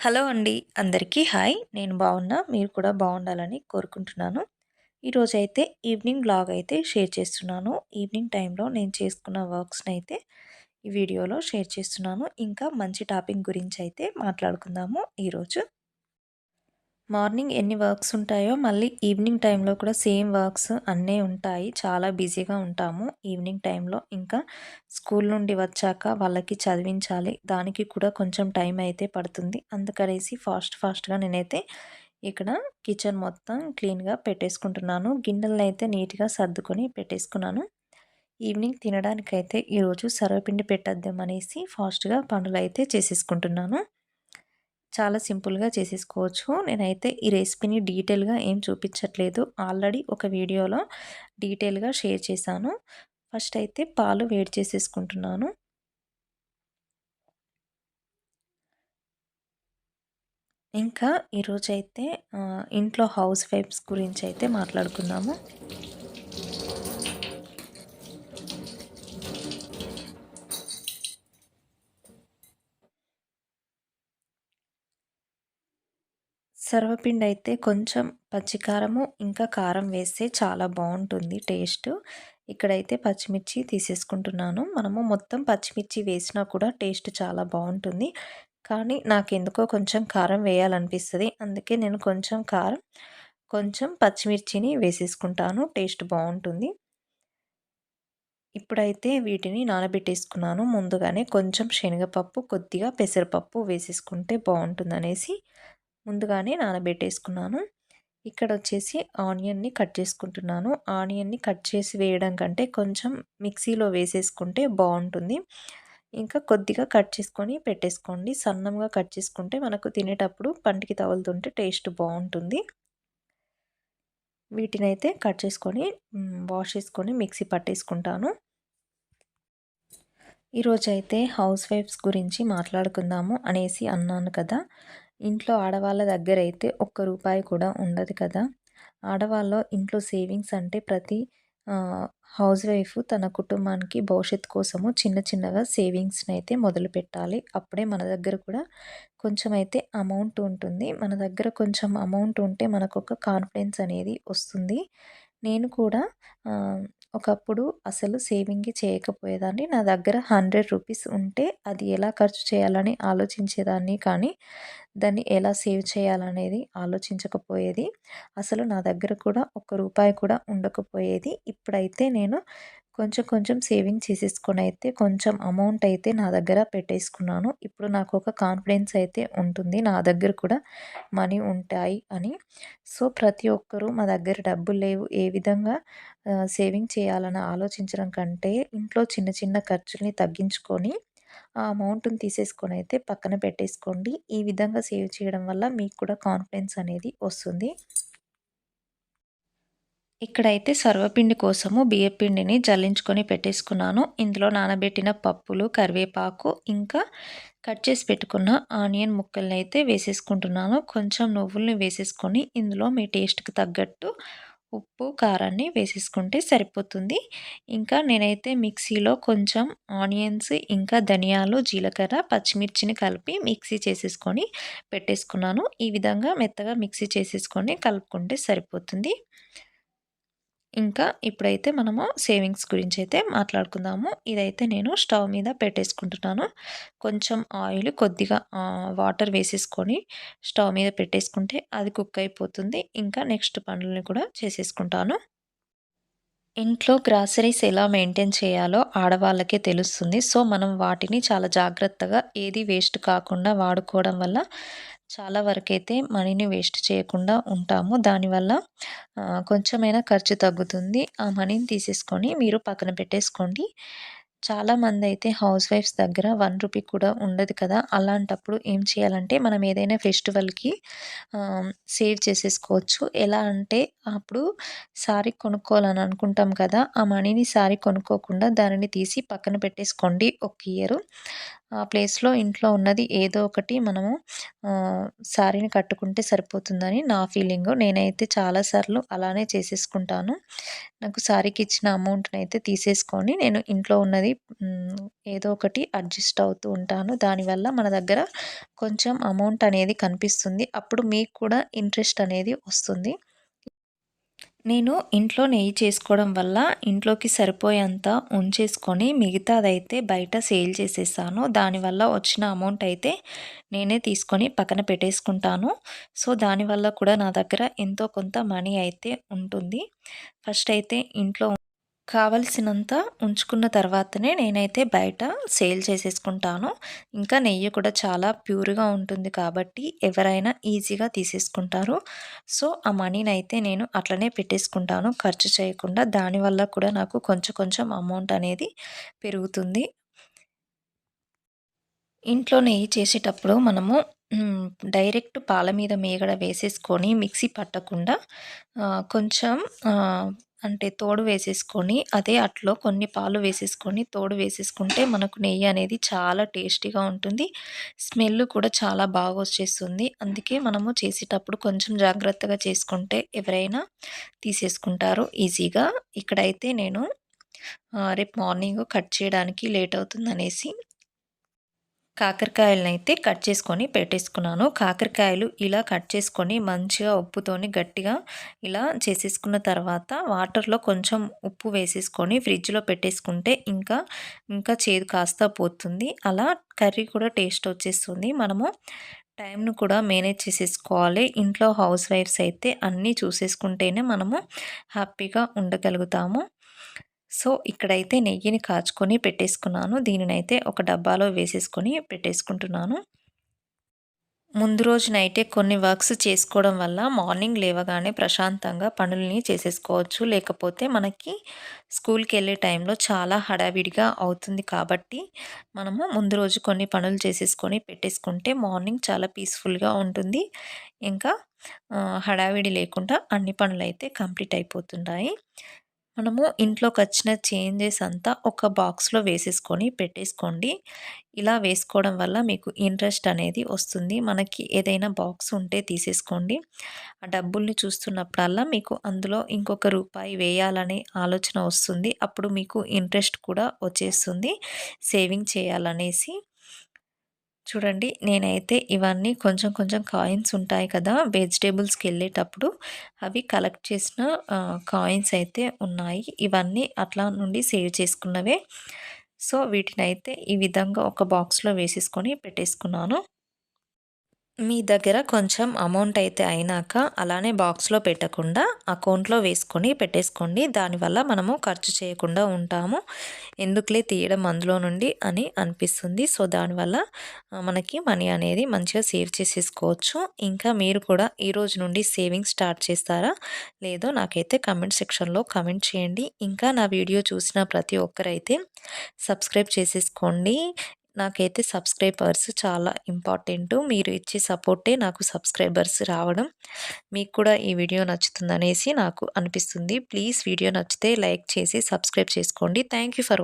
Hello అండి. అందరికీ hi. నేను బాగున్నా. మీరు కూడా బాగుండాలని కోరుకుంటున్నాను. ఈరోజు అయితే ఈవినింగ్ బ్లాగ్ అయితే షేర్ చేస్తున్నాను. ఈవినింగ్ టైంలో నేను చేసుకున్న వర్క్స్ని అయితే ఈ వీడియోలో షేర్ చేస్తున్నాను. ఇంకా మంచి టాపిక్ గురించి అయితే మాట్లాడుకుందాము ఈరోజు. మార్నింగ్ ఎన్ని వర్క్స్ ఉంటాయో మళ్ళీ ఈవినింగ్ టైంలో కూడా సేమ్ వర్క్స్ అన్నీ ఉంటాయి. చాలా బిజీగా ఉంటాము. ఈవినింగ్ టైంలో ఇంకా స్కూల్ నుండి వచ్చాక వాళ్ళకి చదివించాలి. దానికి కూడా కొంచెం టైం అయితే పడుతుంది. అందుకనేసి ఫాస్ట్ ఫాస్ట్గా నేనైతే ఇక్కడ కిచెన్ మొత్తం క్లీన్గా పెట్టేసుకుంటున్నాను. గిన్నెలను అయితే నీట్గా సర్దుకొని పెట్టేసుకున్నాను. ఈవినింగ్ తినడానికైతే ఈరోజు సర్వపిండి పెట్టేద్దామనేసి ఫాస్ట్గా పనులు అయితే చేసేసుకుంటున్నాను. చాలా సింపుల్గా చేసేసుకోవచ్చు. నేనైతే ఈ రెసిపీని డీటెయిల్గా ఏం చూపించట్లేదు. ఆల్రెడీ ఒక వీడియోలో డీటెయిల్గా షేర్ చేశాను. ఫస్ట్ అయితే పాలు వేడి చేసేసుకుంటున్నాను. ఇంకా ఈరోజైతే ఇంట్లో హౌస్ వైఫ్స్ గురించి అయితే మాట్లాడుకుందాము. సర్వపిండి అయితే కొంచెం పచ్చికారము ఇంకా కారం వేస్తే చాలా బాగుంటుంది టేస్ట్. ఇక్కడైతే పచ్చిమిర్చి తీసేసుకుంటున్నాను. మనము మొత్తం పచ్చిమిర్చి వేసినా కూడా టేస్ట్ చాలా బాగుంటుంది. కానీ నాకు ఎందుకో కొంచెం కారం వేయాలనిపిస్తుంది. అందుకే నేను కొంచెం కారం కొంచెం పచ్చిమిర్చిని వేసేసుకుంటాను. టేస్ట్ బాగుంటుంది. ఇప్పుడైతే వీటిని నానబెట్టేసుకున్నాను. ముందుగానే కొంచెం శనగపప్పు కొద్దిగా పెసరపప్పు వేసేసుకుంటే బాగుంటుంది అనేసి ముందుగానే నానబెట్టేసుకున్నాను. ఇక్కడ వచ్చేసి ఆనియన్ని కట్ చేసుకుంటున్నాను. ఆనియన్ని కట్ చేసి వేయడం కంటే కొంచెం మిక్సీలో వేసేసుకుంటే బాగుంటుంది ఇంకా కొద్దిగా కట్ చేసుకొని పెట్టేసుకోండి. సన్నంగా కట్ చేసుకుంటే మనకు తినేటప్పుడు పంటికి తగులుతుంటే టేస్ట్ బాగుంటుంది వీటినైతే కట్ చేసుకొని వాష్ చేసుకొని మిక్సీ పట్టేసుకుంటాను. ఈరోజైతే హౌస్ వైఫ్స్ గురించి మాట్లాడుకుందాము అనేసి అన్నాను కదా. ఇంట్లో ఆడవాళ్ళ దగ్గర అయితే ఒక్క రూపాయి కూడా ఉండదు కదా. ఆడవాళ్ళ ఇంట్లో సేవింగ్స్ అంటే ప్రతి హౌస్ వైఫ్ తన కుటుంబానికి భవిష్యత్తు కోసము చిన్న చిన్నగా సేవింగ్స్ని అయితే మొదలు పెట్టాలి. అప్పుడే మన దగ్గర కూడా కొంచెం అయితే అమౌంట్ ఉంటుంది. మన దగ్గర కొంచెం అమౌంట్ ఉంటే మనకు ఒక కాన్ఫిడెన్స్ అనేది వస్తుంది. నేను కూడా ఒకప్పుడు అసలు సేవింగ్ చేయకపోయేదాన్ని. నా దగ్గర హండ్రెడ్ రూపీస్ ఉంటే అది ఎలా ఖర్చు చేయాలని ఆలోచించేదాన్ని. కానీ దాన్ని ఎలా సేవ్ చేయాలనేది ఆలోచించకపోయేది. అసలు నా దగ్గర కూడా ఒక్క రూపాయి కూడా ఉండకపోయేది. ఇప్పుడైతే నేను కొంచెం కొంచెం సేవింగ్ చేసేసుకొని అయితే కొంచెం అమౌంట్ అయితే నా దగ్గర పెట్టేసుకున్నాను. ఇప్పుడు నాకు ఒక కాన్ఫిడెన్స్ అయితే ఉంటుంది. నా దగ్గర కూడా మనీ ఉంటాయి అని. సో ప్రతి ఒక్కరూ మా దగ్గర డబ్బులు లేవు. ఏ విధంగా సేవింగ్ చేయాలని ఆలోచించడం కంటే ఇంట్లో చిన్న చిన్న ఖర్చుల్ని తగ్గించుకొని ఆ అమౌంట్ని తీసేసుకొని అయితే పక్కన పెట్టేసుకోండి. ఈ విధంగా సేవ్ చేయడం వల్ల మీకు కూడా కాన్ఫిడెన్స్ అనేది వస్తుంది. ఇక్కడైతే సర్వపిండి కోసము బియ్యపిండిని జల్లించుకొని పెట్టేసుకున్నాను. ఇందులో నానబెట్టిన పప్పులు కరివేపాకు ఇంకా కట్ చేసి పెట్టుకున్న ఆనియన్ ముక్కల్ని అయితే వేసేసుకుంటున్నాను. కొంచెం నువ్వుల్ని వేసేసుకొని ఇందులో మీ టేస్ట్కి తగ్గట్టు ఉప్పు కారాన్ని వేసేసుకుంటే సరిపోతుంది. ఇంకా నేనైతే మిక్సీలో కొంచెం ఆనియన్స్ ఇంకా ధనియాలు జీలకర్ర పచ్చిమిర్చిని కలిపి మిక్సీ చేసేసుకొని పెట్టేసుకున్నాను. ఈ విధంగా మెత్తగా మిక్సీ చేసేసుకొని కలుపుకుంటే సరిపోతుంది. ఇంకా ఇప్పుడైతే మనము సేవింగ్స్ గురించి అయితే మాట్లాడుకుందాము. ఇదైతే నేను స్టవ్ మీద పెట్టేసుకుంటున్నాను. కొంచెం ఆయిల్ కొద్దిగా వాటర్ వేసేసుకొని స్టవ్ మీద పెట్టేసుకుంటే అది కుక్ అయిపోతుంది. ఇంకా నెక్స్ట్ పనులను కూడా చేసేసుకుంటాను. ఇంట్లో గ్రాసరీస్ ఎలా మెయింటైన్ చేయాలో ఆడవాళ్ళకే తెలుస్తుంది. సో మనం వాటిని చాలా జాగ్రత్తగా ఏది వేస్ట్ కాకుండా వాడుకోవడం వల్ల చాలా వరకైతే మనీని వేస్ట్ చేయకుండా ఉంటాము. దానివల్ల కొంచెమైనా ఖర్చు తగ్గుతుంది. ఆ మనీని తీసేసుకొని మీరు పక్కన పెట్టేసుకోండి. చాలామంది అయితే హౌస్ వైఫ్స్ దగ్గర వన్ రూపీ కూడా ఉండదు కదా. అలాంటప్పుడు ఏం చేయాలంటే మనం ఏదైనా ఫెస్టివల్కి సేవ్ చేసేసుకోవచ్చు. ఎలా అంటే అప్పుడు సారీ కొనుక్కోవాలని అనుకుంటాం కదా ఆ మనీని సారీ కొనుక్కోకుండా దానిని తీసి పక్కన పెట్టేసుకోండి ఒక ఇయర్. ఆ ప్లేస్లో ఇంట్లో ఉన్నది ఏదో ఒకటి మనము శారీని కట్టుకుంటే సరిపోతుందని నా ఫీలింగ్. నేనైతే చాలాసార్లు అలానే చేసేసుకుంటాను. నాకు శారీకి ఇచ్చిన అమౌంట్ని అయితే తీసేసుకొని నేను ఇంట్లో ఉన్నది ఏదో ఒకటి అడ్జస్ట్ అవుతూ ఉంటాను. దానివల్ల మన దగ్గర కొంచెం అమౌంట్ అనేది కనిపిస్తుంది. అప్పుడు మీకు కూడా ఇంట్రెస్ట్ అనేది వస్తుంది. నేను ఇంట్లో నెయ్యి చేసుకోవడం వల్ల ఇంట్లోకి సరిపోయేంత ఉంచేసుకొని మిగతాదైతే బయట సేల్ చేసేసాను. దానివల్ల వచ్చిన అమౌంట్ అయితే నేనే తీసుకొని పక్కన పెట్టేసుకుంటాను. సో దానివల్ల కూడా నా దగ్గర ఎంతో కొంత మనీ అయితే ఉంటుంది. ఫస్ట్ అయితే ఇంట్లో కావలసినంత ఉంచుకున్న తర్వాతనే నేనైతే బయట సేల్ చేసేసుకుంటాను. ఇంకా నెయ్యి కూడా చాలా ప్యూర్గా ఉంటుంది కాబట్టి ఎవరైనా ఈజీగా తీసేసుకుంటారు. సో ఆ మనీని అయితే నేను అట్లనే పెట్టేసుకుంటాను. ఖర్చు చేయకుండా దానివల్ల కూడా నాకు కొంచెం కొంచెం అమౌంట్ అనేది పెరుగుతుంది. ఇంట్లో నెయ్యి చేసేటప్పుడు మనము డైరెక్ట్ పాల మీద మీగడ వేసేసుకొని మిక్సీ పట్టకుండా కొంచెం అంటే తోడు వేసేసుకొని అదే అట్లో కొన్ని పాలు వేసేసుకొని తోడు వేసేసుకుంటే మనకు నెయ్యి అనేది చాలా టేస్టీగా ఉంటుంది. స్మెల్ కూడా చాలా బాగా వచ్చేస్తుంది. అందుకే మనము చేసేటప్పుడు కొంచెం జాగ్రత్తగా చేసుకుంటే ఎవరైనా తీసేసుకుంటారు ఈజీగా. ఇక్కడైతే నేను రేపు మార్నింగ్ కట్ చేయడానికి లేట్ అవుతుంది అనేసి కాకరకాయలనైతే కట్ చేసుకొని పెట్టేసుకున్నాను. కాకరకాయలు ఇలా కట్ చేసుకొని మంచిగా ఉప్పుతోని గట్టిగా ఇలా చేసేసుకున్న తర్వాత వాటర్లో కొంచెం ఉప్పు వేసేసుకొని ఫ్రిడ్జ్లో పెట్టేసుకుంటే ఇంకా ఇంకా చేదు కాస్త పోతుంది. అలా కర్రీ కూడా టేస్ట్ వచ్చేస్తుంది. మనము టైంను కూడా మేనేజ్ చేసేసుకోవాలి. ఇంట్లో హౌస్ వైఫ్స్ అయితే అన్నీ చూసేసుకుంటేనే మనము హ్యాపీగా ఉండగలుగుతాము. సో ఇక్కడైతే నెయ్యిని కాచుకొని పెట్టేసుకున్నాను. దీనినైతే ఒక డబ్బాలో వేసేసుకొని పెట్టేసుకుంటున్నాను. ముందు రోజు నైటే కొన్ని వర్క్స్ చేసుకోవడం వల్ల మార్నింగ్ లేవగానే ప్రశాంతంగా పనుల్ని చేసేసుకోవచ్చు. లేకపోతే మనకి స్కూల్కి వెళ్ళే టైంలో చాలా హడావిడిగా అవుతుంది కాబట్టి మనము ముందు రోజు కొన్ని పనులు చేసేసుకొని పెట్టేసుకుంటే మార్నింగ్ చాలా పీస్ఫుల్గా ఉంటుంది. ఇంకా హడావిడి లేకుండా అన్ని పనులు అయితే కంప్లీట్ అయిపోతుంటాయి. మనము ఇంట్లోకి వచ్చిన చేంజెస్ అంతా ఒక బాక్స్లో వేసేసుకొని పెట్టేసుకోండి. ఇలా వేసుకోవడం వల్ల మీకు ఇంట్రెస్ట్ అనేది వస్తుంది. మనకి ఏదైనా బాక్స్ ఉంటే తీసేసుకోండి. ఆ డబ్బుల్ని చూస్తున్నప్పుడల్లా మీకు అందులో ఇంకొక రూపాయి వేయాలనే ఆలోచన వస్తుంది. అప్పుడు మీకు ఇంట్రెస్ట్ కూడా వచ్చేస్తుంది. సేవింగ్ చేయాలనేసి చూడండి నేనైతే ఇవన్నీ కొంచెం కొంచెం కాయిన్స్ ఉంటాయి కదా వెజిటేబుల్స్కి వెళ్ళేటప్పుడు అవి కలెక్ట్ చేసిన కాయిన్స్ అయితే ఉన్నాయి. ఇవన్నీ అట్లా నుండి సేవ్ చేసుకున్నవే. సో వీటిని అయితే ఈ విధంగా ఒక బాక్స్లో వేసేసుకొని పెట్టేసుకున్నాను. మీ దగ్గర కొంచెం అమౌంట్ అయితే అయినాక అలానే బాక్స్లో పెట్టకుండా అకౌంట్లో వేసుకొని పెట్టేసుకోండి. దానివల్ల మనము ఖర్చు చేయకుండా ఉంటాము. ఎందుకులే తీయడం అందులో నుండి అని అనిపిస్తుంది. సో దానివల్ల మనకి మనీ అనేది మంచిగా సేవ్ చేసేసుకోవచ్చు. ఇంకా మీరు కూడా ఈ రోజు నుండి సేవింగ్ స్టార్ట్ చేస్తారా? లేదో నాకైతే కమెంట్ సెక్షన్లో కమెంట్ చేయండి. ఇంకా నా వీడియో చూసిన ప్రతి ఒక్కరైతే సబ్స్క్రైబ్ చేసేసుకోండి. నాకైతే సబ్స్క్రైబర్స్ చాలా ఇంపార్టెంట్. మీరు ఇచ్చే సపోర్టే నాకు సబ్స్క్రైబర్స్ రావడం. మీకు కూడా ఈ వీడియో నచ్చుతుందనేసి నాకు అనిపిస్తుంది. ప్లీజ్ వీడియో నచ్చితే లైక్ చేసి సబ్స్క్రైబ్ చేసుకోండి. Thank for